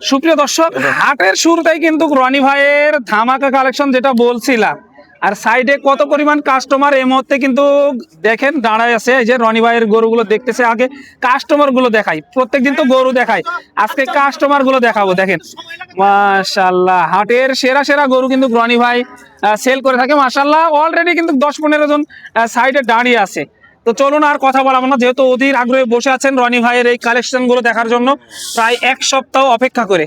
সুপ্রিয় দর্শক হাটের শুরুতেই কিন্তু রনি ভাইয়ের ধামাকা কালেকশন যেটা বলছিলাম। আর সাইডে কত পরিমাণ কাস্টমার এই মুহূর্তে কিন্তু দেখেন দাঁড়ায় আছে। এই যে রনি ভাইয়ের গরুগুলো দেখতেছে আগে কাস্টমারগুলো দেখাই। প্রত্যেকদিন তো গরু দেখাই। আজকে কাস্টমারগুলো দেখাবো দেখেন। মাশাল্লাহ হাটের সেরা সেরা গরু কিন্তু রনি ভাই সেল করে থাকে। মাশাল্লাহ অলরেডি কিন্তু দশ পনেরো জন সাইডে দাঁড়িয়ে আছে। তো চলুন আর কথা বলাবো না যেহেতু অধীর আগ্রহে বসে আছেন রনি ভাইয়ের এই কালেকশনগুলো দেখার জন্য প্রায় এক সপ্তাহ অপেক্ষা করে।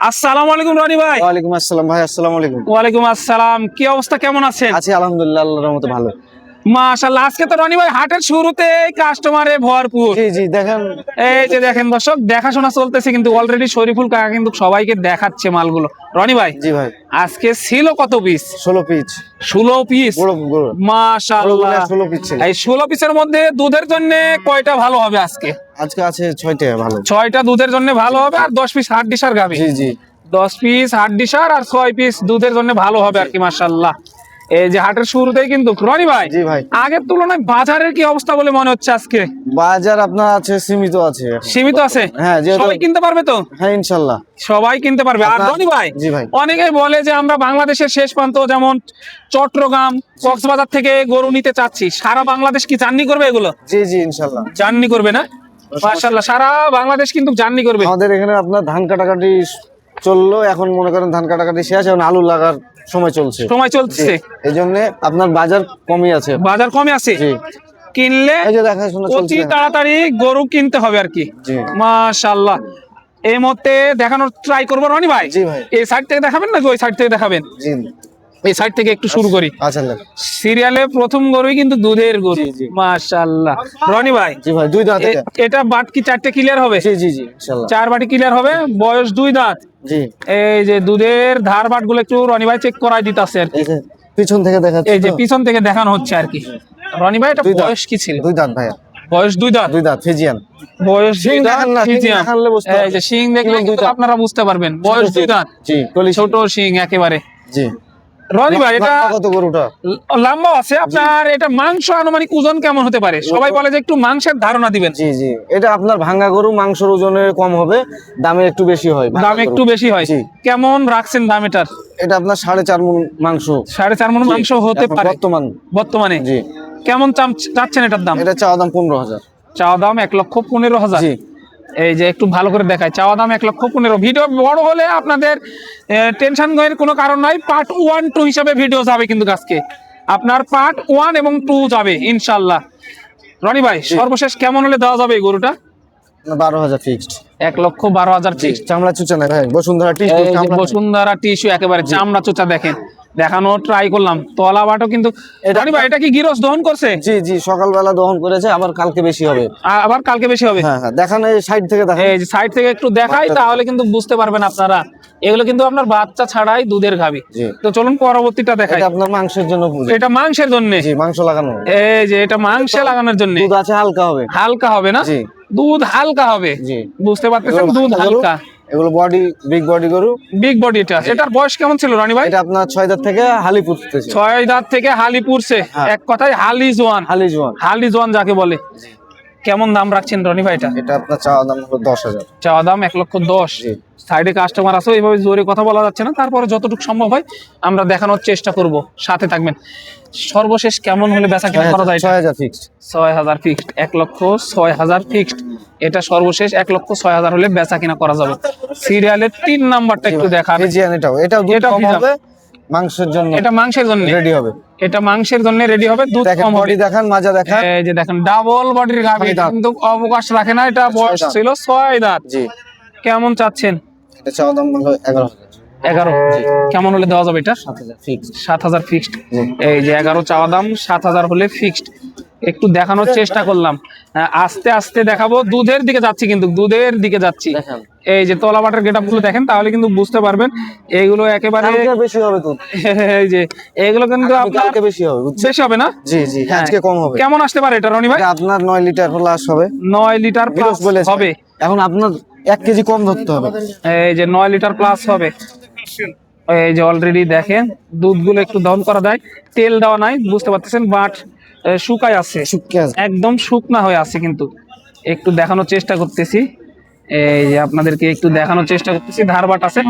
আসসালামু আলাইকুম রনি ভাই। ওয়ালাইকুম আসসালাম ভাই আসসালামু আলাইকুম। ওয়ালাইকুম আসসালাম। কি অবস্থা কেমন আছে আছি আলহামদুলিল্লাহ আল্লাহর রহমতে ভালো। মাশাল্লাহ আজকে তো রনি ভাই হাটের শুরুতে কাস্টমারে ভরপুর। জি জি দেখেন। এই যে দেখেন দর্শক দেখাশোনা চলতেছে কিন্তু অলরেডি শরীফুল কাকা কিন্তু সবাইকে দেখাচ্ছে মালগুলো। রনি ভাই জি ভাই। আজকে ছিল কত পিস ষোলো পিচ ষোলো পিস এই পিসের মধ্যে দুধের জন্য কয়টা ভালো হবে আজকে? আজকে আছে ছয়টা ভালো। ছয়টা দুধের জন্য ভালো হবে আর দশ পিস হাট ডিসার গাবে। জি জি। দশ পিস হাট ডিসার আর ছয় পিস দুধের জন্য ভালো হবে আর কি মার্শাল্লাহ এই যে হাটের শুরুতেই কিন্তু রনি ভাই জি ভাই। আগের তুলনায় বাজারের কি অবস্থা বলে মনে হচ্ছে আজকে? বাজার আপনার আছে সীমিত আছে। সীমিত আছে? হ্যাঁ সবাই কিনতে পারবে তো? হ্যাঁ সবাই কিনতে পারবে। আর রনি ভাই জি ভাই। অনেকেই বলে যে আমরা বাংলাদেশের শেষ প্রান্ত যেমন চট্টগ্রাম কক্সবাজার থেকে গরু নিতে চাচ্ছি। সারা বাংলাদেশ কি জার্নি করবে এগুলো? জি জি ইনশাল্লাহ। জার্নি করবে না? মার্শাল্লাহ সারা বাংলাদেশ কিন্তু জার্নি করবে। আমাদের এখানে আপনার ধান কাটাকাটি চলল এখন মনে করেন ধান কাটাকাটি শেষ এখন আলু লাগার সময় চলছে। সময় চলছে। এই জন্য আপনার বাজার কমই আছে। বাজার কমে আছে? কিনলে অতি তাড়াতাড়ি গরু কিনতে হবে আর কি। মাশাল্লাহ এই মতে দেখানোর ট্রাই করব রনি ভাই? এই সাইড থেকে দেখাবেন না ওই সাইড থেকে দেখাবেন? জি। এই সাইড থেকে একটু শুরু করি। আচ্ছা সিরিয়ালে প্রথম গরুই কিন্তু দুধের গরু। মাশাল্লাহ রনি ভাই জি ভাই দুই দাঁত এটা। বাট কি চারটে ক্লিয়ার হবে? জি জি জি চার বাটি ক্লিয়ার হবে বয়স দুই দাঁত। জি। এই যে দুধের ধার বাটগুলো একটু রনি ভাই চেক করাই দিতেছে আর কি। পিছন থেকে দেখাচ্ছি এই যে পিছন থেকে দেখানো হচ্ছে আর কি। রনি ভাই এটা বয়স কি ছিল? দুই দাঁত ভাইয়া। বয়স দুই দাঁত। দুই দাঁত ফিজিয়ান। বয়স দুই দাঁত, ফিজিয়ান। এই যে শিং দেখলে আপনারা বুঝতে পারবেন। বয়স দুই দাঁত। জি ছোট শিং একেবারে। জি। রনি ভাই এটা কত গরুটা? লম্বা আছে। আপনার এটা মাংস আনুমানিক ওজন কেমন হতে পারে? সবাই বলে যে একটু মাংসের ধারণা দিবেন। জি জি। এটা আপনার ভাঙ্গা গরু মাংসের ওজনে কম হবে দামে একটু বেশি হয় দাম একটু বেশি হয়। কেমন রাখছেন দাম এটার? এটা আপনার সাড়ে চার মন মাংস। সাড়ে চার মন মাংস হতে পারে। বর্তমান। বর্তমানে? জি। কেমন চাচ্ছেন এটার দাম? এটা চাওয়া দাম পনেরো হাজার। চাওয়া দাম এক লক্ষ পনেরো হাজার। জি। এই যে একটু ভালো করে দেখায়। চাওয়া দাম এক লক্ষ পনেরো। ভিডিও বড় হলে আপনাদের টেনশন এর কোনো কারণ নাই। পার্ট ওয়ান টু হিসাবে ভিডিও যাবে কিন্তু আজকে আপনার পার্ট ওয়ান এবং টু যাবে ইনশাল্লাহ। রনি ভাই সর্বশেষ কেমন হলে দেওয়া যাবে এই গরুটা? বারো হাজার ফিক্সড এক লক্ষ বারো হাজার ফিক্সড চামড়া চুচা নাই ভাই। বসুন্ধরা টি এই যে বসুন্ধরা টিস্যু একেবারে চামড়া চোচা দেখেন। দেখানো ট্রাই করলাম। তলা বাটো কিন্তু রনি ভাই এটা কি গিরস দহন করছে? জি জি সকালবেলা দহন করেছে আবার কালকে বেশি হবে। আবার কালকে বেশি হবে? হ্যাঁ হ্যাঁ দেখান সাইড থেকে দেখান। এই যে সাইড থেকে একটু দেখাই তাহলে কিন্তু বুঝতে পারবেন আপনারা। এগুলো কিন্তু আপনার বাচ্চা ছাড়াই দুধের গাবি তো চলুন পরবর্তীটা দেখাই। এটা আপনার মাংসের জন্য এটা মাংসের জন্য। জি মাংস লাগানো এই যে এটা মাংসে লাগানোর জন্য। দুধ আছে হালকা হবে। হালকা হবে না? জি। দুধ হালকা হবে। জি। বুঝতে পারতেছেন? দুধ হালকা। এগুলো বডি বিগ বডি গরু। বিগ বডি এটা। এটার বয়স কেমন ছিল রানী ভাই? এটা আপনার ছয় দাঁত থেকে হালি পুষতেছে ছয় দাঁত থেকে হালি পুরছে হ্যাঁ। এক কথায় হালি জোয়ান হালি জোয়ান হালি জোয়ান যাকে বলে। কেমন দাম রাখছেন রনি ভাই এটা আপনার চাওয়া দাম হলো দশ হাজার। চাওয়া দাম এক লক্ষ দশ। সাইডে কাস্টমার আছে এইভাবে জোরে কথা বলা যাচ্ছে না। তারপরে যতটুকু সম্ভব হয় আমরা দেখানোর চেষ্টা করব। সাথে থাকবেন। সর্বশেষ কেমন হলে বেচা কেনা করা যায় ছয় হাজার ফিক্সড ছয় হাজার ফিক্সড এক লক্ষ ছয় হাজার ফিক্সড এটা সর্বশেষ এক লক্ষ ছয় হাজার হলে বেচা কিনা করা যাবে। সিরিয়ালের তিন নাম্বারটা একটু ফিজিয়ান এটাও। এটাও মাংসের জন্য এটা মাংসের জন্য। রেডি হবে। এটা মাংসের জন্য রেডি হবে। দুধ কম হবে। বডি দেখান মাজা দেখেন। এই যে দেখেন ডাবল বডির গাবি কিন্তু অবকাশ রাখে না এটা বয়স ছিল 6 দাঁত। জি। কেমন চাচ্ছেন? এটা চাওয়া দাম হলো এগারো হাজার। এগারো? কেমন হলে দেওয়া যাবে এটা? সাত হাজার ফিক্সড এই যে এগারো চাওয়া দাম সাত হাজার হলে ফিক্সড একটু দেখানোর চেষ্টা করলাম। আস্তে আস্তে দেখাবো। দুধের দিকে যাচ্ছি কিন্তু দুধের দিকে যাচ্ছি। এই যে তলা বাটার গেটগুলো দেখেন তাহলে কিন্তু বুঝতে পারবেন এইগুলো একেবারে বেশি হবে এই যে এগুলো কিন্তু আপনার বেশি হবে বেশি হবে না? জি জি হ্যাঁ। আজকে কম হবে। কেমন আসতে পারে এটা রনি ভাই? আপনার নয় লিটার প্লাস হবে। নয় লিটার প্লাস হবে। এখন আপনার এক কেজি কম ধরতে হবে। এই যে নয় লিটার প্লাস হবে। এই যে অলরেডি দেখেন দুধগুলো একটু দহন করা যায়। তেল দেওয়া নাই বুঝতে পারতেছেন বাট শুকায় আছে। একদম শুকনা হয়ে আছে কিন্তু। একটু দেখানোর চেষ্টা করতেছি। এই যে আপনাদেরকে একটু দেখানোর চেষ্টা করতেছি। ধারবাট আছে।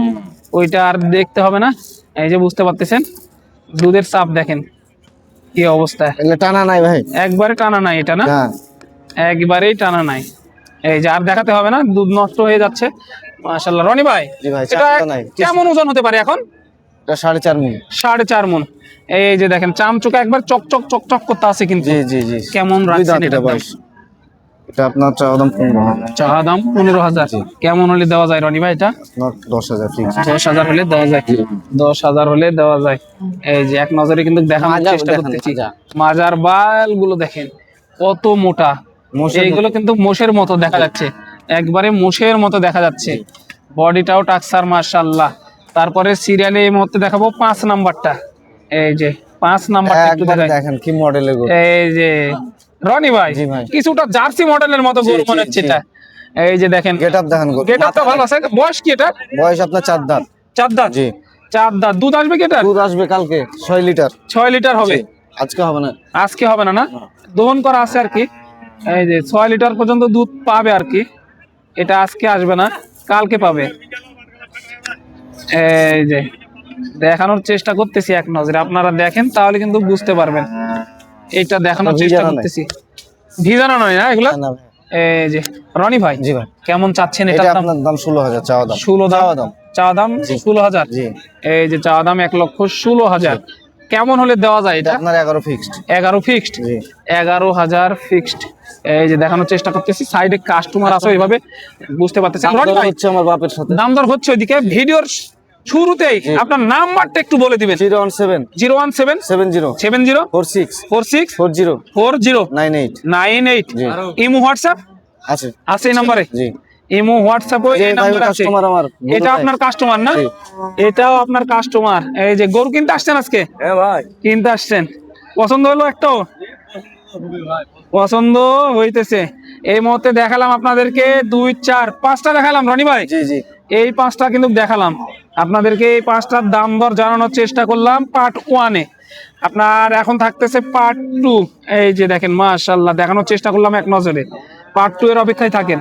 ওইটা আর দেখতে হবে না। এই যে বুঝতে পারতেছেন? দুধের চাপ দেখেন। কি অবস্থা। টানা নাই ভাই। একবারে টানা নাই এটা না? একবারেই টানা নাই। এই যে আর দেখাতে হবে না। দুধ নষ্ট হয়ে যাচ্ছে। মাশাল্লাহ রনি ভাই এটা কেমন ওজন হতে পারে এখন? এটা সাড়ে চার মিনিট সাড়ে চার মন। এই যে দেখেন চামচুকা একবার চকচক চকচক করতে আছে কিন্তু। জি জি জি। কেমন রাখছেন এটা বয়স। এটা আপনার চাওয়া দাম পনেরো হাজার। চা দাম পনেরো হাজার। কেমন হলে দেওয়া যায় রনি ভাই এটা? দশ হাজার দশ হাজার হলে দেওয়া যায়। দশ হাজার হলে দেওয়া যায়। এই যে এক নজরে কিন্তু দেখানোর মাজার চেষ্টা করতেছি। মাজার বালগুলো দেখেন কত মোটা। এইগুলো কিন্তু মোষের মতো দেখা যাচ্ছে। একবারে মোষের মতো দেখা যাচ্ছে। বডিটাও টাকসার মার্শাল্লাহ তারপরে সিরিয়ালে এই মুহূর্তে দেখাবো পাঁচ নাম্বারটা। এই যে পাঁচ নাম্বারটা একটু দেখেন কি মডেলের গরু এই যে রনি ভাই ভাই। কিছুটা জার্সি মডেলের মতো গরু মনে হচ্ছে এটা। এই যে দেখেন গেট আপ দেখেন আপটা ভালো আছে। বয়স কি এটা? বয়স আপনার চার দাঁত। চার দাঁত? জি। চার দাঁত। দুধ আসবে কি এটা? দুধ আসবে কালকে ছয় লিটার। ছয় লিটার হবে। আজকে হবে না। আজকে হবে না না? দহন করা আছে আর কি। এই যে ছয় লিটার পর্যন্ত দুধ পাবে আর কি। এটা আজকে আসবে না কালকে পাবে। এই যে দেখানোর চেষ্টা করতেছি এক নজরে। আপনারা দেখেন তাহলে কিন্তু বুঝতে পারবেন। এটা দেখানোর চেষ্টা করতেছি। ভিজানো নয় না এগুলো? এই যে রনি ভাই জি ভাই। কেমন চাচ্ছেন এটা আপনার দাম ষোলো হাজার চাওয়া দাম। ষোলো চাওয়া দাম। দাম চা দাম ষোলো হাজার? জি। এই যে চা দাম এক লক্ষ ষোলো হাজার। কেমন হলে দেওয়া যায় এটা? আপনার এগারো ফিক্সড এগারো ফিক্সড জি। এগারো হাজার ফিক্সড এই যে দেখানোর চেষ্টা করতেছি। সাইডে কাস্টমার আছে ওইভাবে। বুঝতে পারতেছেন? রনি দাম ভাই, হচ্ছে আমার বাপের সাথে। দাম দর হচ্ছে ওইদিকে। ভিডিওর শুরুতেই আপনার নাম্বারটা একটু বলে দিবেন। Zero one seven. Zero one seven. Seven zero. Seven zero. Four six. Four six. Four zero. Four zero. Nine eight. Nine eight. Imo WhatsApp? আছে। আছে এই নাম্বারে? জি। ইমো হোয়াটসঅ্যাপ এই নাম্বার আছে। কাস্টমার আমার এটা আপনার কাস্টমার না? এটাও আপনার কাস্টমার এই যে গরু কিনতে আসছেন আজকে? হ্যাঁ ভাই। কিনতে আসছেন। পছন্দ হলো একটাও? পছন্দ হইতেছে। এই মুহূর্তে দেখালাম আপনাদেরকে। দুই চার পাঁচটা দেখালাম রনি ভাই। জি জি। এই পাঁচটা কিন্তু দেখালাম। আপনাদেরকে এই পাঁচটার দাম দর জানানোর চেষ্টা করলাম পার্ট ওয়ানে আপনার এখন থাকতেছে পার্ট টু এই যে দেখেন মাশাল্লাহ দেখানোর চেষ্টা করলাম এক নজরে। পার্ট টু এর অপেক্ষায় থাকেন।